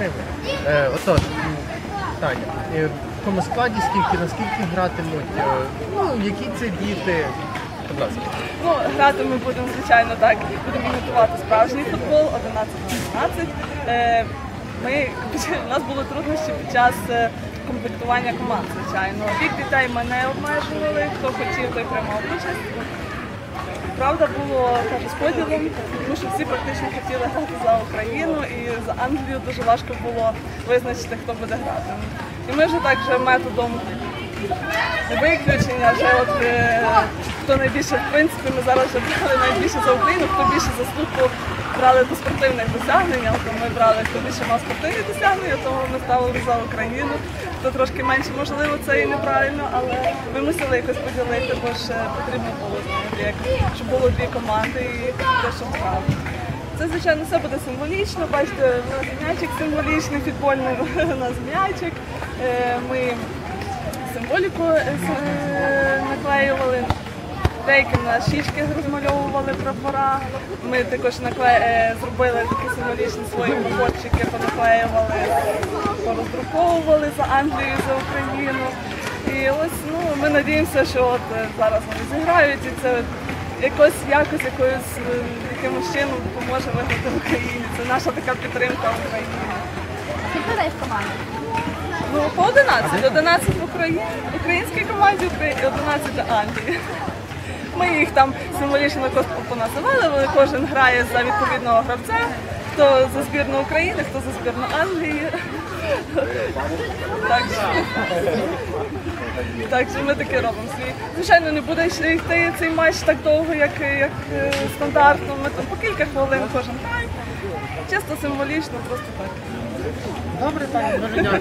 підтримує. Е, отож, Таня, е, в якому складі скільки, наскільки гратимуть, е, ну, які це діти? Будь ласка. Ну, грати ми будемо, звичайно, так. Будемо імітувати справжній футбол 11 на 11. Е, Ми, у нас були труднощі під час е, комплектування команд, звичайно. Вік дітей ми не обмежували, хто хотів, той приймав участь. Правда, було так, з поділом, тому що всі практично хотіли грати за Україну і за Англію дуже важко було визначити, хто буде грати. І ми вже так же методом виключення, вже от е, хто найбільше, в принципі, ми зараз вже брали найбільше за Україну, хто більше заслугу брали до спортивних досягнень, а то ми брали, хто більше мав спортивні досягнення, тому ми ставили за Україну. Хто трошки менше, можливо, це і неправильно, але ми мусили якось поділити, бо ж е, потрібно було щоб було дві команди і те, щоб грали. Це, звичайно, все буде символічно. Бачите, у нас м'ячик символічний, футбольний у нас м'ячик. Е, Ми символіку е, е, наклеювали. Деякі на шишки розмальовували прапора. Ми також накле... е, зробили такі символічні свої прапорчики, понаклеювали, пороздруковували за Англію, за Україну. І ось ну, ми надіємося, що от зараз вони зіграють і це якось якось якоюсь якимось чином допоможе виграти Україні. Це наша така підтримка України. Людей в команді? Ну, по 11. 11 в Україні, українській команді, Украї- 11 в Англії. Ми їх там символічно поназивали, але кожен грає за відповідного гравця. Хто за збірну України, хто за збірну Англії. Так що, так що ми таке робимо свій. Звичайно, не буде йти цей матч так довго, як, як е, стандартно. Ми там по кілька хвилин кожен грає. Чисто символічно, просто так. Добре, Таня, дуже дякую.